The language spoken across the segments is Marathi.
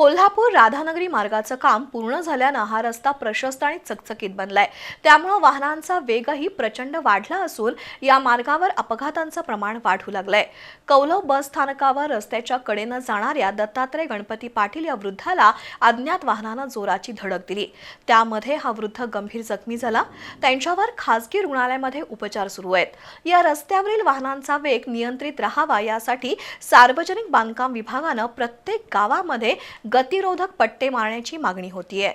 कोल्हापूर राधानगरी मार्गाचं काम पूर्ण झाल्यानं हा रस्ता प्रशस्त आणि चकचकीत बनलाय. त्यामुळं वाहनांचा वेगही प्रचंड वाढला असून या मार्गावर अपघातांचं प्रमाण वाढू लागलंय. कौलव बस स्थानकावर रस्त्याच्या कडेनं जाणाऱ्या दत्तात्रय गणपती पाटील या वृद्धाला अज्ञात वाहनानं जोराची धडक दिली. त्यामध्ये हा वृद्ध गंभीर जखमी झाला. त्यांच्यावर खासगी रुग्णालयामध्ये उपचार सुरू आहेत. या रस्त्यावरील वाहनांचा वेग नियंत्रित राहावा यासाठी सार्वजनिक बांधकाम विभागानं प्रत्येक गावामध्ये गतिरोधक पट्टे मारण्याची मागणी होतीये.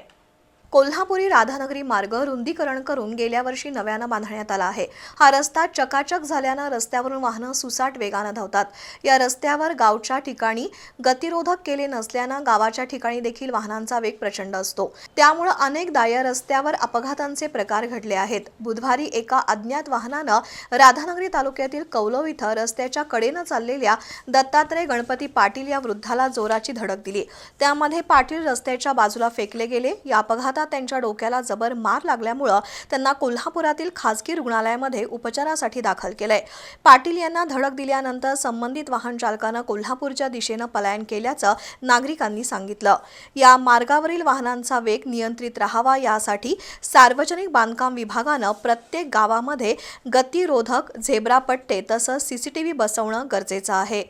कोल्हापुरी राधानगरी मार्ग रुंदीकरण करून गेल्या वर्षी नव्यानं बांधण्यात आला आहे. हा रस्ता चकाचक झाल्यानं रस्त्यावरून वाहनं सुसाट वेगानं धावतात. या रस्त्यावर गावच्या ठिकाणी गतिरोधक केले नसल्यानं गावाच्या ठिकाणी देखील वाहनांचा वेग प्रचंड असतो. त्यामुळं अनेकदा या रस्त्यावर अपघातांचे प्रकार घडले आहेत. बुधवारी एका अज्ञात वाहनानं राधानगरी तालुक्यातील कौलव इथं रस्त्याच्या कडेनं चाललेल्या दत्तात्रय गणपती पाटील या वृद्धाला जोराची धडक दिली. त्यामध्ये पाटील रस्त्याच्या बाजूला फेकले गेले. या अपघातात त्यांच्या डोक्याला जबर मार लागल्यामुळं त्यांना कोल्हापुरातील खासगी रुग्णालयामध्ये उपचारासाठी दाखल केलंय. पाटील यांना धडक दिल्यानंतर संबंधित वाहन चालकानं कोल्हापूरच्या दिशेनं पलायन केल्याचं नागरिकांनी सांगितलं. या मार्गावरील वाहनांचा वेग नियंत्रित राहावा यासाठी सार्वजनिक बांधकाम विभागानं प्रत्येक गावामध्ये गतिरोधक झेब्रा पट्टे तसंच सीसीटीव्ही बसवणं गरजेचं आहे.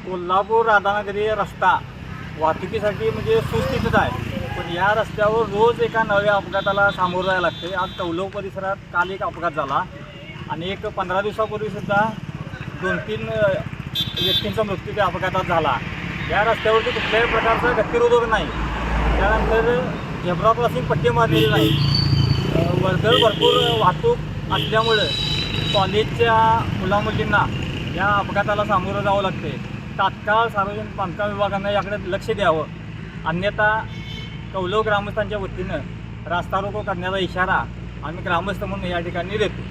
कोल्हापूर राधानगरी रस्ता वाहतुकीसाठी म्हणजे सुस्थितीत आहे. या रस्त्यावर रोज एका नव्या अपघाताला सामोरं जायला लागते. आज कौलव परिसरात काल एक अपघात झाला आणि एक पंधरा दिवसापूर्वीसुद्धा दोन तीन व्यक्तींचा मृत्यू त्या अपघातात झाला. या रस्त्यावरती कुठल्याही प्रकारचा गतिरोधक नाही. त्यानंतर झेब्रा क्रॉसिंग पट्टी मारलेली नाही. वर्दळ भरपूर वाहतूक असल्यामुळं कॉलेजच्या मुलामुलींना या अपघाताला सामोरं जावं लागते. तात्काळ सार्वजनिक बांधकाम विभागांना याकडे लक्ष द्यावं. अन्यथा कौलव ग्रामस्थांच्या वतीनं रास्ता रोको करण्याचा इशारा आम्ही ग्रामस्थ म्हणून या ठिकाणी देतो.